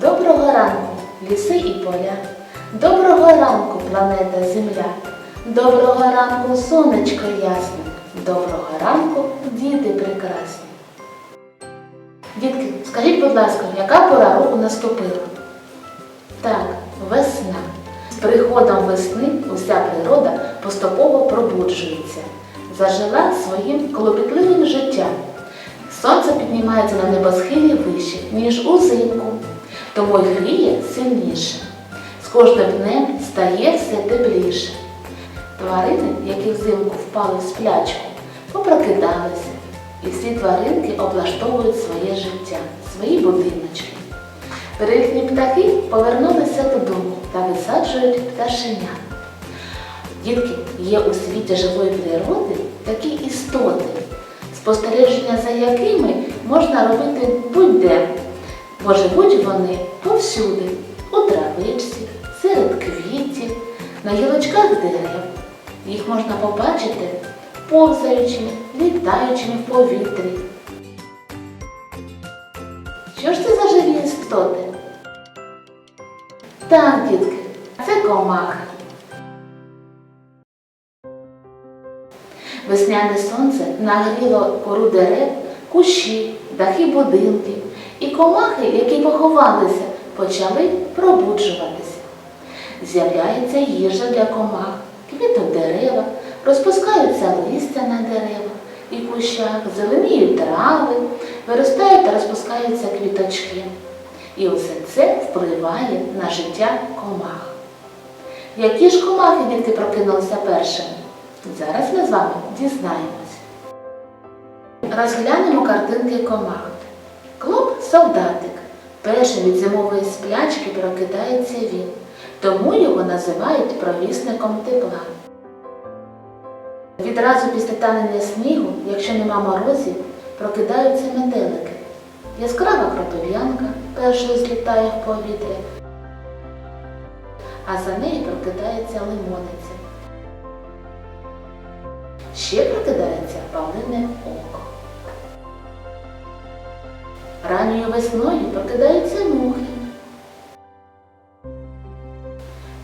Доброго ранку, ліси і поля. Доброго ранку, планета Земля. Доброго ранку, сонечко ясне. Доброго ранку, діти прекрасні. Дітки, скажіть, будь ласка, яка пора року наступила? Так, весна. З приходом весни уся природа поступово пробуджується, зажила своїм клопітливим життям. Сонце піднімається на небосхилі вище, ніж узимку, тому й гріє сильніше. З кожним днем стає все тепліше. Тварини, які взимку впали в сплячку, попрокидалися, і всі тваринки облаштовують своє життя, свої будиночки. Перелітні птахи повернулися додому та висаджують пташеня. Дітки, є у світі живої природи такі істоти, спостереження за якими можна робити будь-де, бо живуть вони повсюди, у травичці, серед квітів, на гілочках дерев. Їх можна побачити повзаючими, літаючими в повітрі. Що ж це за живі істоти? Так, дітки, це комахи. Весняне сонце нагріло кору дерев, кущі, дахи будинків, і комахи, які поховалися, почали пробуджуватися. З'являється їжа для комах, квітуть дерева, розпускаються листя на деревах і кущах, зеленіють трави, виростають та розпускаються квіточки. І усе це впливає на життя комах. Які ж комахи дітки прокинулися першими? Зараз ми з вами дізнаємось. Розглянемо картинки комах. Солдатик. Першим від зимової сплячки прокидається він, тому його називають провісником тепла. Відразу після танення снігу, якщо нема морозів, прокидаються метелики. Яскрава кротов'янка першою злітає в повітря, а за нею прокидається лимониця. Ще прокидається павлине око. Ранньою весною прокидаються мухи.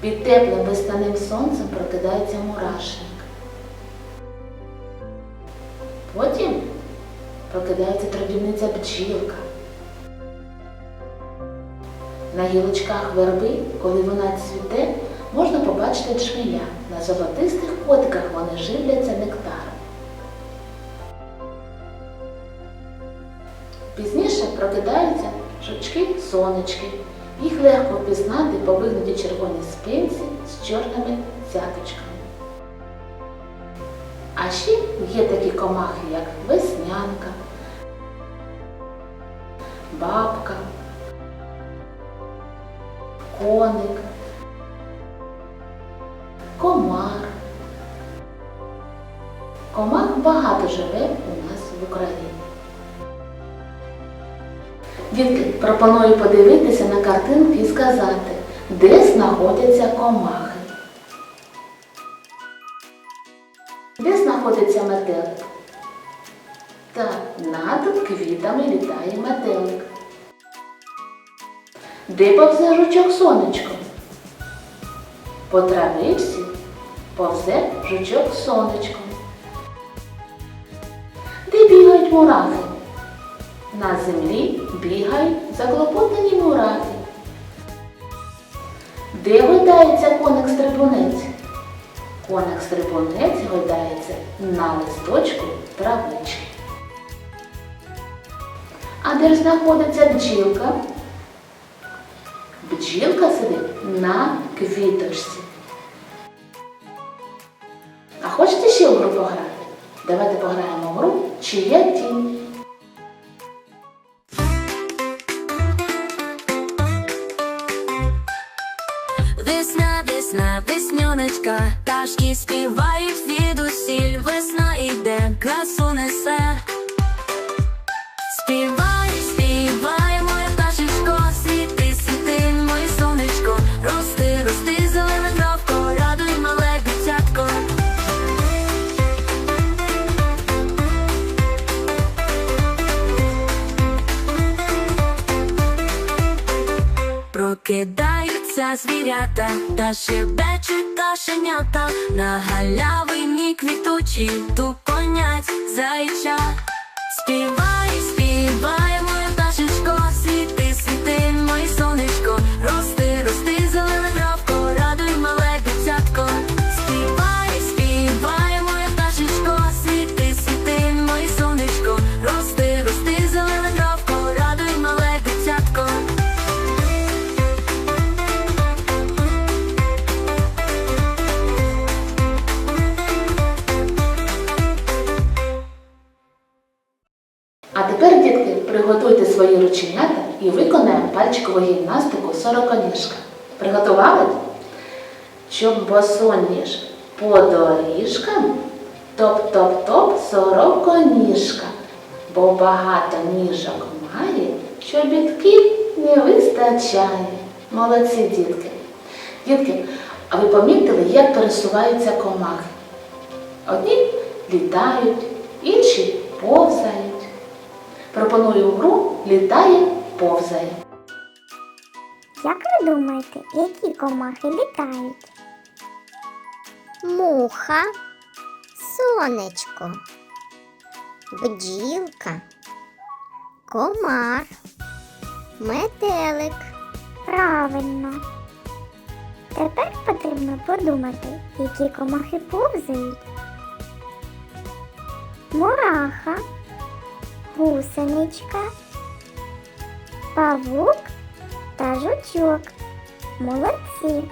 Під теплим весняним сонцем прокидається мурашник. Потім прокидається трудівниця бджілка. На гілочках верби, коли вона цвіте, можна побачити джмеля. На золотистих котиках вони живляться нектаром. Прокидаються жучки-сонечки. Їх легко впізнати по вигнуті червоній спинці з чорними цяточками. А ще є такі комахи, як веснянка, бабка, коник, комар. Комах багато живе у нас в Україні. Дітки, пропоную подивитися на картинки і сказати, де знаходяться комахи. Де знаходиться метелик? Так, над квітами літає метелик. Де повзе жучок сонечко? По травичці повзе жучок сонечко. Де бігають мурахи? На землі бігають заклопотані мурахи. Де гойдається коник стрибунець? Коник стрибунець гойдається на листочку травички. А де ж знаходиться бджілка? Бджілка сидить на квіточці. А хочете ще в гру пограти? Давайте пограємо в гру чия тінь. Весна, весна, весняночка, пташки співають звідусіль, весна іде, красу несе. Співай, співай, моя пташечко, світи, світи, моє сонечко, рости, рости, зелена травко, радуй мале дитятко. Прокидаються звірята, та шебечуть кашенята, на галявині квітучі тупонять зайча. Співай, співай, гімнастику. Приготували? Щоб босоніж по доріжкам, топ-топ-топ сороконіжка, бо багато ніжок має, чобітків не вистачає. Молодці, дітки. Дітки, а ви помітили, як пересуваються комахи? Одні літають, інші повзають. Пропоную гру літає, повзає. Як ви думаєте, які комахи літають? Муха, сонечко, бджілка, комар, метелик. Правильно. Тепер потрібно подумати, які комахи повзають. Мураха, гусеничка, павук та жучок. Молодці!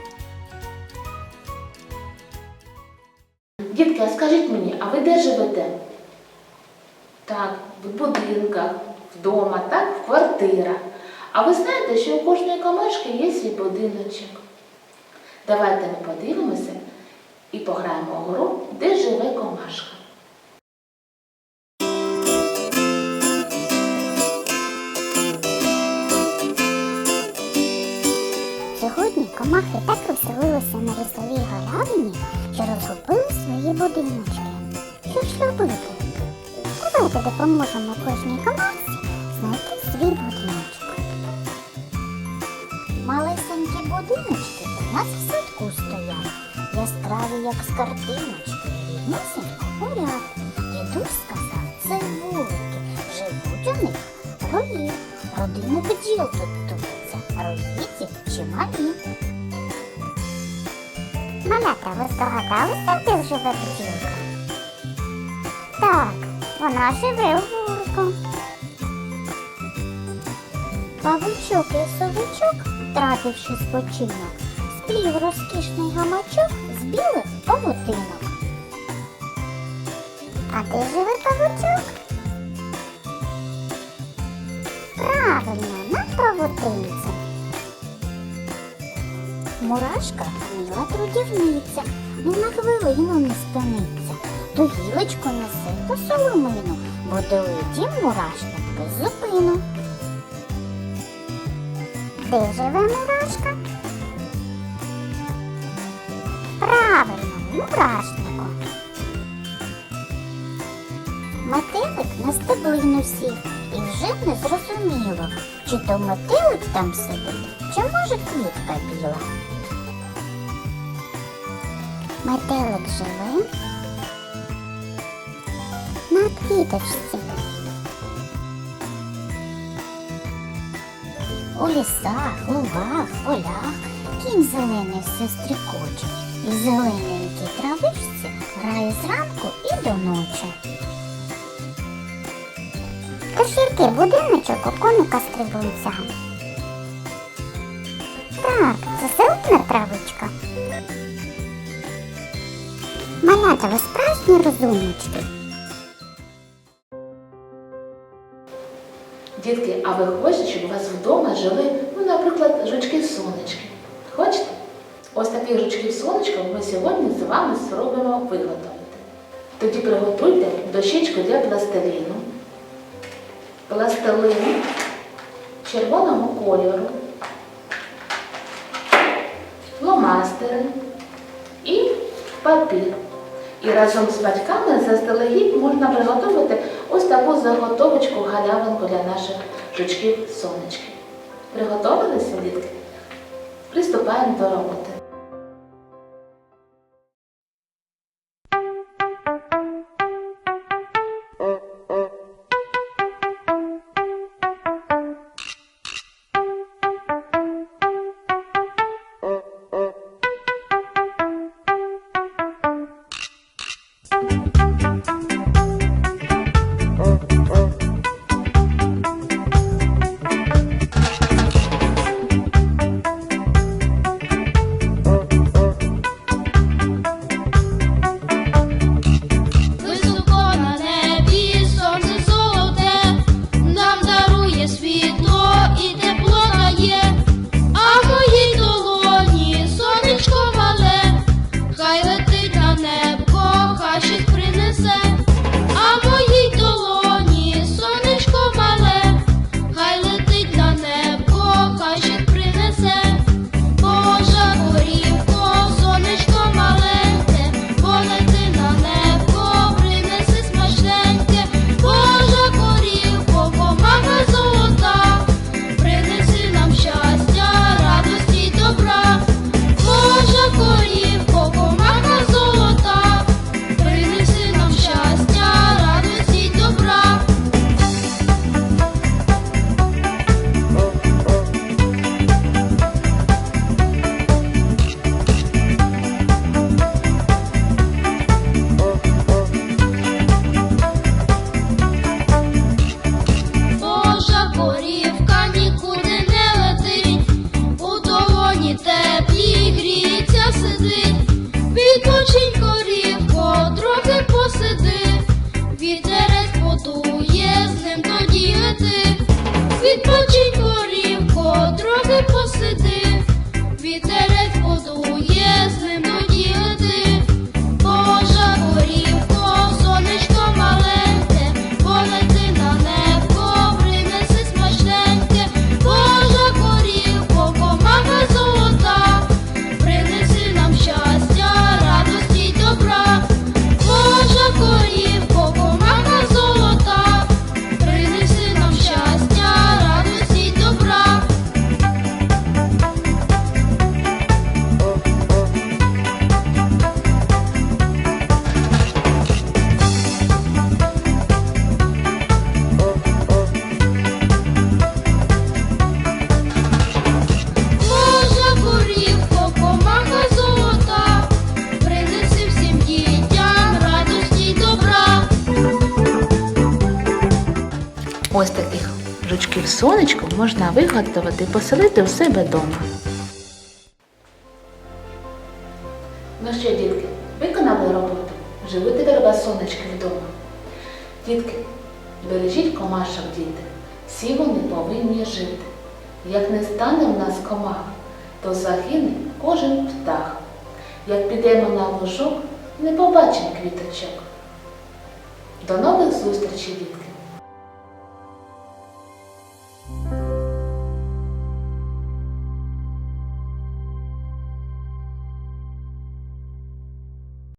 Дітки, а скажіть мені, а ви де живете? Так, в будинках, вдома, так, в квартирах. А ви знаєте, що у кожної комашки є свій будиночок? Давайте ми подивимося і пограємо у гру, де живе комашка. На лісовій галявині, що розгубили свої будиночки. Що ж робити? Давайте допоможемо кожній комахці знайти свій будиночок. Малесенькі будиночки у нас в садку стоять, яскраві, як з картиночки, рівнісінько поряд. Дідусь сказав, це вулики, живуть у них рої. Родини бджіл тут тупиться, роїці чималі. Малята, ви здогадалися, де живе бджілка? Так, вона живе у вулику. Павучок і совичок, втративши спочинок, сплів розкішний гамачок з білих павутинок. А де живе павучок? Правильно, на павутинці. Мурашка мила трудівниця, ні на хвилину не спиниться. То гілочку неси, то соломину, бо долетім мурашник без зупину. Де живе мурашка? Правильно, мурашнику. Метелик на стеблину сів і вже не зрозуміло, чи то метелик там сидить, чи може квітка біла. Метелик живе на квіточці. У лісах, лугах, полях кінь зелений все стрікоче, і зелененькій травичці грає зранку і до ночі. Який будиночок у коника стрибунця? Так, це зелена травичка. Малята, ви справжні розумнички. Дітки, а ви хочете, щоб у вас вдома жили, ну, наприклад, жучки-сонечки? Хочете? Ось таких жучків-сонечків ми сьогодні з вами спробуємо виготовити. Тоді приготуйте дощечку для пластиліну, пластилин червоного кольору, фломастери і папір. І разом з батьками заздалегідь можна приготувати ось таку заготовочку галявинку для наших жучків сонечки. Приготовилися, дітки? Приступаємо до роботи. сонечком можна виготовити і поселити у себе вдома. Ну що, дітки, виконали роботу. Живи тепер без сонечки вдома. Дітки, бережіть комашок, діти. Всі вони повинні жити. Як не стане в нас комах, то загине кожен птах. Як підемо на лужок, не побачимо квіточок. До нових зустрічей, дітки!